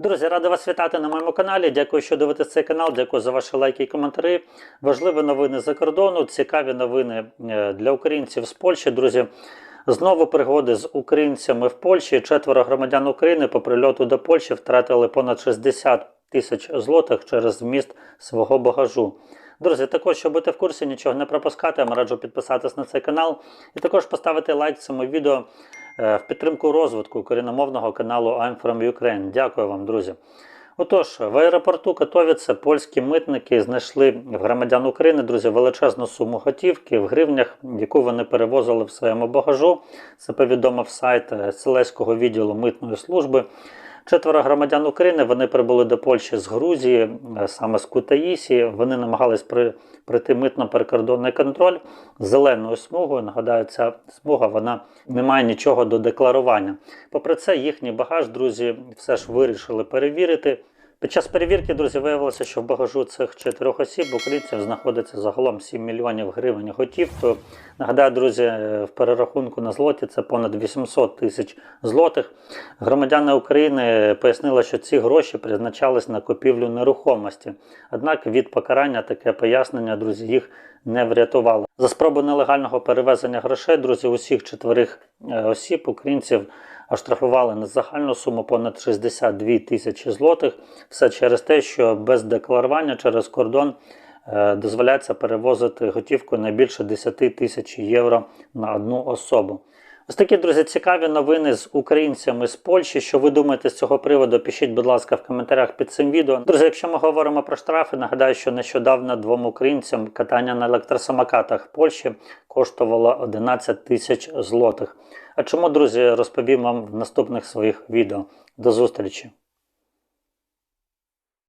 Друзі, радий вас вітати на моєму каналі. Дякую, що дивитесь цей канал. Дякую за ваші лайки і коментарі. Важливі новини за кордону, цікаві новини е, для українців з Польщі. Друзі, знову пригоди з українцями в Польщі. Четверо громадян України по прильоту до Польщі втратили понад 60 тисяч злотих через вміст свого багажу. Друзі, також, щоб бути в курсі, нічого не пропускати, я раджу підписатись на цей канал і також поставити лайк цьому відео в підтримку розвитку україномовного каналу I'm from Ukraine. Дякую вам, друзі. Отож, в аеропорту Катовіце польські митники знайшли в громадян України, друзі, величезну суму готівки в гривнях, яку вони перевозили в своєму багажу. Це повідомив сайт е, Селеського відділу митної служби. Четверо громадян України вони прибули до Польщі з Грузії, е, саме з Кутаїсі. Вони намагались при, прийти митно-перекордонний контроль зеленою смугою. Нагадаю, ця смуга вона не має нічого до декларування. Попри це, їхній багаж, друзі, все ж вирішили перевірити. Під час перевірки, друзі, виявилося, що в багажу цих чотирьох осіб українців знаходиться загалом 7 мільйонів гривень готівкою. Нагадаю, друзі, е, в перерахунку на злоті це понад 800 тисяч злотих. Громадяни України пояснили, що ці гроші призначались на купівлю нерухомості. Однак від покарання таке пояснення, друзі, їх не врятувало. За спробу нелегального перевезення грошей, друзі, усіх четверих е, осіб українців оштрафували на загальну суму понад 62 тисячі злотих. Все через те, що без декларування через кордон дозволяється перевозити готівку не більше 10 тисяч євро на одну особу. Ось такі, друзі, цікаві новини з українцями з Польщі. Що ви думаєте з цього приводу? Пишіть, будь ласка, в коментарях під цим відео. Друзі, якщо ми говоримо про штрафи, нагадаю, що нещодавно двом українцям катання на електросамокатах в Польщі коштувало 11 тисяч злотих. А чому, друзі, розповім вам в наступних своїх відео. До зустрічі!